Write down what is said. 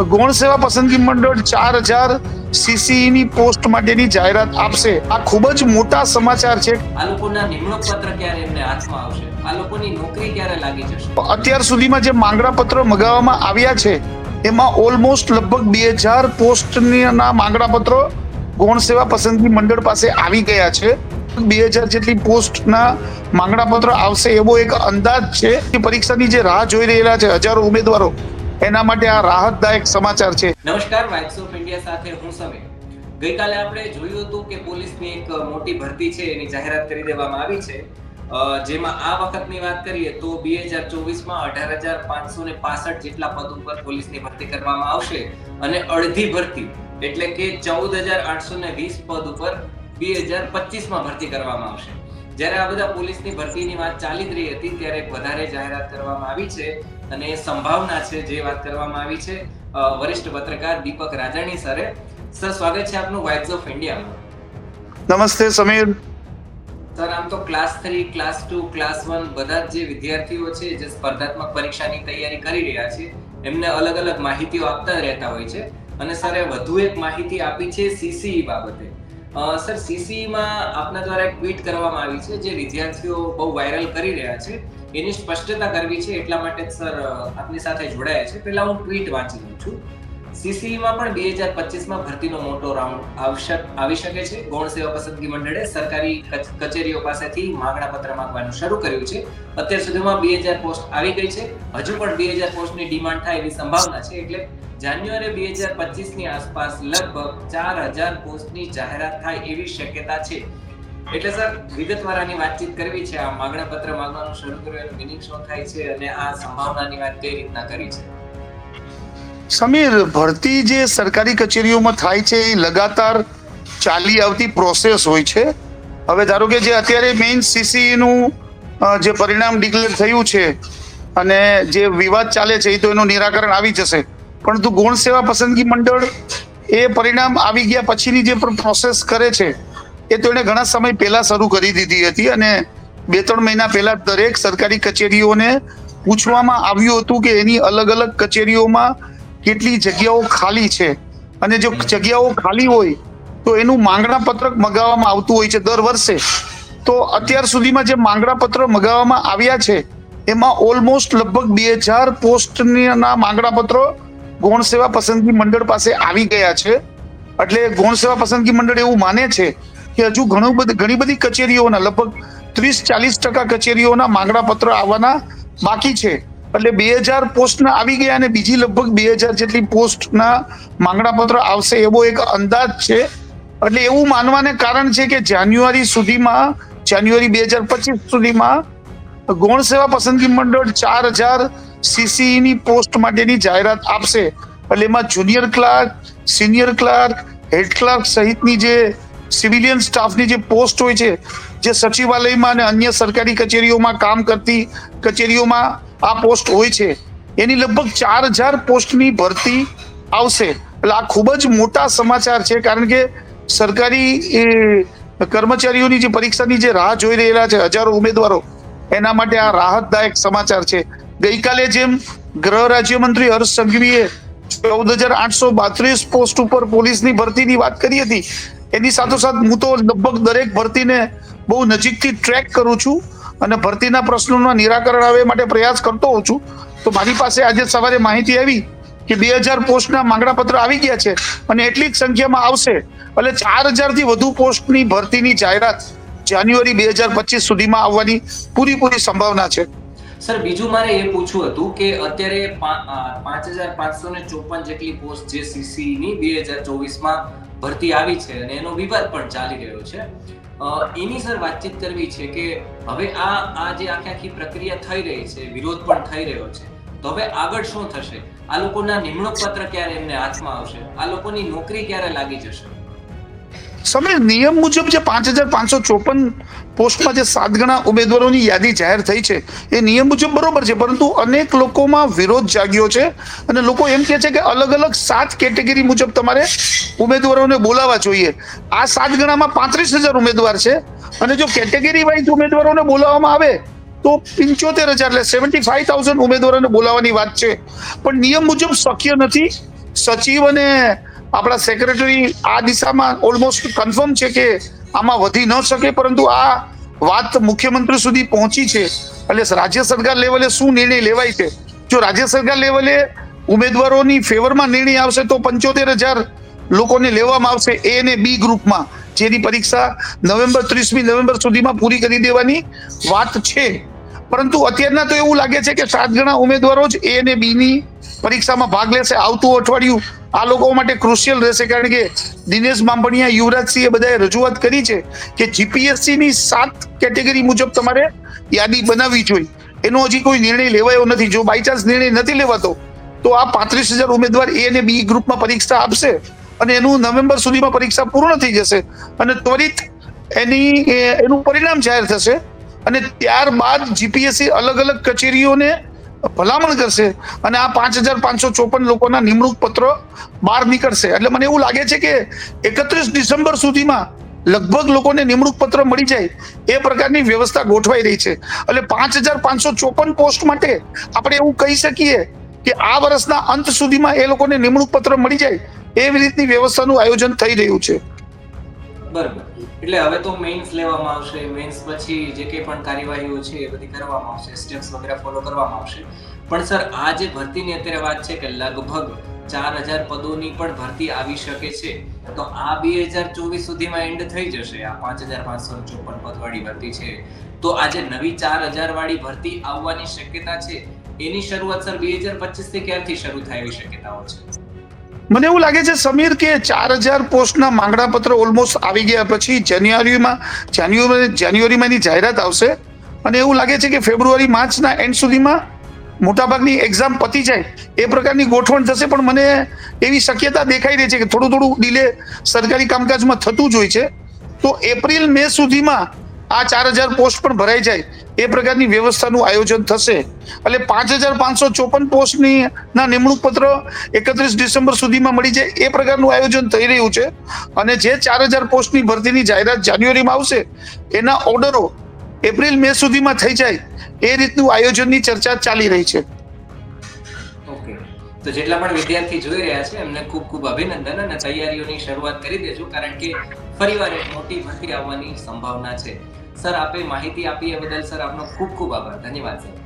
ગૌણ સેવા પસંદગી મંડળ ચાર હજાર સીસીઈની પોસ્ટ માટેની જાહેરાત આપશે. આ ખૂબ જ મોટા સમાચાર છે. આ લોકોના નિમણૂક પત્ર ક્યારે એમને હાથમાં આવશે? આ લોકોની નોકરી ક્યારે લાગી જશે? અત્યાર સુધીમાં જે માંગણા પત્રો મગાવવામાં આવ્યા છે એમાં ઓલમોસ્ટ લગભગ બે હજાર પોસ્ટના માંગણા પત્રો ગૌણ સેવા પસંદગી મંડળ પાસે આવી ગયા છે. બે હજાર જેટલી પોસ્ટના માંગણા પત્ર આવશે એવો એક અંદાજ છે કે પરીક્ષાની જે રાહ જોઈ રહેલા છે હજારો ઉમેદવારો એના માટે આ રાહતદાયક સમાચાર છે. નમસ્કાર વાઇબ્સ ઓફ ઇન્ડિયા સાથે હું સમીર. ગઈકાલે આપણે જોયું હતું કે પોલીસની એક મોટી ભરતી છે, એની જાહેરાત કરી દેવામાં આવી છે. જેમાં આ વખતની વાત કરીએ તો બે હજાર ચોવીસમાં અઢાર હજાર પાંચસો ને પાસઠ જેટલા પદ ઉપર પોલીસની ભરતી કરવામાં આવશે અને અડધી ભરતી એટલે કે ચૌદ હજાર આઠસો ને વીસ પદ ઉપર બે હજાર પચીસમાં ભરતી કરવામાં આવશે. જ્યારે આ બધા પોલીસની ભરતીની વાત ચાલી રહી હતી, ત્યારે એક વધારે જાહેરાત કરવામાં આવી છે અને સંભાવના છે જે વાત કરવામાં આવી છે વરિષ્ઠ પત્રકાર દીપક રાજાણી સરે. સર સ્વાગત છે આપનું વાઇબ્સ ઓફ ઇન્ડિયામાં નમસ્તે સમીર. સર આમ તો class three class two class one બધા જ જે વિદ્યાર્થીઓ છે જે સ્પર્ધાત્મક પરીક્ષાની તૈયારી કરી રહ્યા છે એમને અલગ અલગ માહિતીઓ આપતા રહેતા હોય છે. અને સરે વધુ એક માહિતી આપી છે સીસીઈ બાબતે. સર સીસીઈમાં આપના દ્વારા એક ટ્વીટ કરવામાં આવી છે જે વિદ્યાર્થીઓ બહુ વાયરલ કરી રહ્યા છે. એની સ્પષ્ટતા કરવી છે એટલા માટે સર આપની સાથે જોડાયા છે. પહેલા હું ટ્વીટ વાંચી લઉં છું. સીસીઈમાં પણ બે હજાર પચીસમાં ભરતીનો મોટો રાઉન્ડ આવશ્યક આવી શકે છે. ગૌણ સેવા પસંદગી મંડળે સરકારી કચ- કચેરીઓ પાસેથી માગણા પત્ર માંગવાનું શરૂ કર્યું છે. અત્યાર સુધીમાં બે હજાર પોસ્ટ આવી ગઈ છે. હજુ પણ બે હજાર પોસ્ટની ડિમાન્ડ થાય એવી સંભાવના છે. એટલે જાન્યુઆરી બે હજાર પચીસની આસપાસ લગભગ ચાર હજાર પોસ્ટની જાહેરાત થાય એવી શક્યતા છે. એટલે સર વિગતવાર આની વાતચીત કરવી છે. આ માગણા પત્ર માંગવાનું શરૂ કર્યું, એનું મિનિંગ શું થાય છે અને આ સંભાવનાની વાત કઈ રીતના કરી છે? સમીર, ભરતી જે સરકારી કચેરીઓમાં થાય છે, એ લગાતાર ચાલી આવતી પ્રોસેસ હોય છે. હવે ધારો કે જે અત્યારે મેઇન સીસીનું જે પરિણામ ડિક્લેર થયું છે અને જે વિવાદ ચાલે છે, એ તો એનું નિરાકરણ આવી જશે. પરંતુ ગૌણ સેવા પસંદગી મંડળ એ પરિણામ આવી ગયા પછીની જે પણ પ્રોસેસ કરે છે એ તો એણે ઘણા સમય પહેલા શરૂ કરી દીધી હતી અને બે ત્રણ મહિના પહેલા દરેક સરકારી કચેરીઓને પૂછવામાં આવ્યું હતું કે એની અલગ અલગ કચેરીઓમાં કેટલી જગ્યાઓ ખાલી છે. અને જો જગ્યાઓ ખાલી હોય તો એનું માંગણા પત્રક મગાવવામાં આવતું હોય છે દર વર્ષે. તો અત્યાર સુધીમાં જે માંગણા પત્ર મગાવવામાં આવ્યા છે, એમાં ઓલમોસ્ટ લગભગ બે હજાર પોસ્ટના માંગણા પત્રો ગૌણ સેવા પસંદગી મંડળ પાસે આવી ગયા છે. એટલે ગૌણ સેવા પસંદગી મંડળ એવું માને છે કે હજુ ઘણું બધી, ઘણી બધી કચેરીઓના, લગભગ ત્રીસ, ચાલીસ ટકા કચેરીઓના માંગણા પત્ર આવવાના બાકી છે. એટલે બે હજાર પોસ્ટના આવી ગયા અને બીજી લગભગ બે હજાર જેટલી પોસ્ટના માંગણા પત્ર આવશે એવો એક અંદાજ છે. એટલે એવું માનવાને કારણ છે કે જાન્યુઆરી સુધીમાં, જાન્યુઆરી બે હજાર પચીસ સુધીમાં ગૌણ સેવા પસંદગી મંડળ ચાર હજાર સીસીની પોસ્ટ માટેની જાહેરાત આપશે. એટલે એમાં junior clerk, senior clerk, head clerk સહિતની જે સિવિલિયન સ્ટાફની જે પોસ્ટ હોય છે, જે સચિવાલયમાં અને અન્ય સરકારી કચેરીઓમાં કામ કરતી કચેરીઓમાં આ પોસ્ટ હોય છે, એની લગભગ ચાર હજાર પોસ્ટની ભરતી આવશે. એટલે આ ખૂબ જ મોટા સમાચાર છે, કારણ કે સરકારી કર્મચારીઓની જે પરીક્ષાની જે રાહ જોઈ રહેલા છે હજારો ઉમેદવારો, એના માટે આ રાહતદાયક સમાચાર છે. ગઈકાલે જેમ ગૃહ રાજ્યમંત્રી હર્ષ સંઘવીએ ચૌદ હજાર આઠસો બાત્રીસ પોસ્ટ ઉપર પોલીસની ભરતીની વાત કરી હતી એની સાથોસાથ હું તો લગભગ દરેક ભરતીને બહુ નજીકથી ટ્રેક કરું છું અને ભરતીના પ્રશ્નોના નિરાકરણ આવે માટે પ્રયાસ કરતો હોઉં છું. તો મારી પાસે આજે સવારે માહિતી આવી કે બે હજાર પોસ્ટના માંગણાપત્ર આવી ગયા છે અને એટલી જ સંખ્યામાં આવશે. એટલે ચાર હજારથી વધુ પોસ્ટની ભરતીની જાહેરાત જાન્યુઆરી બે હજાર પચીસ સુધીમાં આવવાની પૂરીપૂરી સંભાવના છે. સર, બીજું મારે એ પૂછવું હતું કે અત્યારે પાંચ હજાર પાંચસો ને ચોપન જેટલી પોસ્ટ જે સીસી ની બે હજાર ચોવીસમાં ભરતી આવી છે અને એનો વિવાદ પણ ચાલી રહ્યો છે. એની સર વાતચીત કરવી છે કે હવે આ આ જે આખી આખી પ્રક્રિયા થઈ રહી છે, વિરોધ પણ થઈ રહ્યો છે, તો હવે આગળ શું થશે? આ લોકોના નિમણૂક પત્ર ક્યારે એમને હાથમાં આવશે? આ લોકોની નોકરી ક્યારે લાગી જશે? સમય નિયમ મુજબ જે પાંચ હજાર પાંચસો ચોપન પોસ્ટમાં જે સાત ગણા ઉમેદવારોની યાદી જાહેર થઈ છે, એ નિયમ મુજબ બરોબર છે, પરંતુ અનેક લોકોમાં વિરોધ જાગ્યો છે અને લોકો એમ કહે છે કે અલગ અલગ સાત કેટેગરી મુજબ તમારે ઉમેદવારોને બોલાવવા જોઈએ. આ સાત ગણામાં પાંત્રીસ હજાર ઉમેદવાર છે અને જો કેટેગરી વાઇઝ ઉમેદવારોને બોલાવવામાં આવે, તો પંચોતેર હજાર એટલે સેવન્ટી ફાઈવ થાઉઝન્ડ ઉમેદવારોને બોલાવવાની વાત છે. પણ નિયમ મુજબ શક્ય નથી. સચિવ અને આપણા સેક્રેટરી આ દિશામાં ઓલમોસ્ટ કન્ફર્મ છે કે આમાં વધી ન શકે, પરંતુ આ વાત મુખ્યમંત્રી સુધી પહોંચી છે. એટલે રાજ્ય સરકાર લેવલે શું નિર્ણય લેવાય છે? જો રાજ્ય સરકાર લેવલે ઉમેદવારોની ફેવરમાં નિર્ણય આવશે તો પંચોતેર હજાર લોકોને લેવામાં આવશે એ અને બી ગ્રુપમાં. જેની પરીક્ષા નવેમ્બર ત્રીસમી નવેમ્બર સુધીમાં પૂરી કરી દેવાની વાત છે. પરંતુ અત્યારના તો એવું લાગે છે કે સાત ગણા ઉમેદવારો જ એ અને બી ની પરીક્ષામાં ભાગ લેશે. આવતું અઠવાડિયું આ લોકો માટે ક્રુશિયલ રહેશે કારણ કે દિનેશ બાંભણિયા, યુવરાજસિંહે બધાએ રજૂઆત કરી છે કે જીપીએસસીની સાત કેટેગરી મુજબ તમારે યાદી બનાવવી જોઈએ. એનો હજી કોઈ નિર્ણય લેવાયો નથી. જો બાય ચાન્સ નિર્ણય નથી લેવાતો, તો આ પાંત્રીસ હજાર ઉમેદવાર એ અને બી ગ્રુપમાં પરીક્ષા આપશે અને એનું નવેમ્બર સુધીમાં પરીક્ષા પૂર્ણ થઈ જશે અને ત્વરિત એની એનું પરિણામ જાહેર થશે. અને ત્યારબાદ જીપીએસસી અલગ અલગ કચેરીઓને ભલામણ કરશે અને આ પાંચ હજાર પાંચસો ચોપન લોકોના નિમણૂક પત્રો બહાર નીકળશે. એટલે મને એવું લાગે છે કે એકત્રીસ ડિસેમ્બર સુધીમાં લગભગ લોકોને નિમણૂક પત્ર મળી જાય એ પ્રકારની વ્યવસ્થા ગોઠવાઈ રહી છે. એટલે પાંચ હજાર પાંચસો ચોપન પોસ્ટ માટે આપણે એવું કહી શકીએ કે આ વર્ષના અંત સુધીમાં એ લોકોને નિમણૂક પત્ર મળી જાય એવી રીતની વ્યવસ્થાનું આયોજન થઈ રહ્યું છે. બરાબર. એટલે હવે તો મેઇન્સ લેવામાં આવશે મેઇન્સ પછી જે કંઈ પણ કાર્યવાહીઓ છે એ બધી કરવામાં આવશે સ્ટેપ્સ વગેરે ફોલો કરવામાં આવશે. પણ સર આ જે ભરતીની અત્યારે વાત છે કે લગભગ ચાર હજાર પદોની પણ ભરતી આવી શકે છે, તો આ બે હજાર ચોવીસ સુધીમાં એન્ડ થઈ જશે આ પાંચ હજાર પાંચસો ચોપન પદ વાળી ભરતી છે. તો આજે નવી ચાર હજાર વાળી ભરતી આવવાની શક્યતા છે? એની શરૂઆત સર બે હજાર પચીસથી ક્યારથી શરૂ થાય એવી શક્યતાઓ છે? મને એવું લાગે છે, સમીર, કે ચાર હજાર પોસ્ટના માંગણા પત્ર ઓલમોસ્ટ આવી ગયા પછી જાન્યુઆરીમાં, જાન્યુઆરી જાન્યુઆરીમાં એની જાહેરાત આવશે. અને એવું લાગે છે કે ફેબ્રુઆરી, માર્ચના એન્ડ સુધીમાં મોટાભાગની એક્ઝામ પતી જાય. એ પ્રકારની ગોઠવણ થશે, પણ મને એવી શક્યતા દેખાઈ રહી છે કે થોડું થોડું ડીલે સરકારી કામકાજમાં થતું જ હોય છે. તો એપ્રિલ, મે સુધીમાં આ ચાર હજાર પોસ્ટ પણ ભરાઈ જાય. એ પ્રકારની વ્યવસ્થાનું આયોજન થશે. એટલે પાંચ હજાર પાંચસો ચોપન પોસ્ટની ના નિમણૂક પત્ર એકત્રીસ ડિસેમ્બર સુધીમાં મળી જાય એ પ્રકારનું આયોજન થઈ રહ્યું છે. અને જે ચાર હજાર પોસ્ટની ભરતીની જાહેરાત જાન્યુઆરીમાં આવશે, એના ઓર્ડરો એપ્રિલ મે સુધીમાં થઈ જાય એ રીતનું આયોજનની ચર્ચા ચાલી રહી છે. તો જેટલા પણ વિદ્યાર્થી જોઈ રહ્યા છે, એમને ખૂબ ખૂબ અભિનંદન અને તૈયારીઓની શરૂઆત કરી દેજો, કારણ કે ફરીવાર એક મોટી ભરતી આવવાની સંભાવના છે. સર આપે માહિતી આપી એ બદલ સર આપનો ખૂબ ખૂબ આભાર. ધન્યવાદ સર.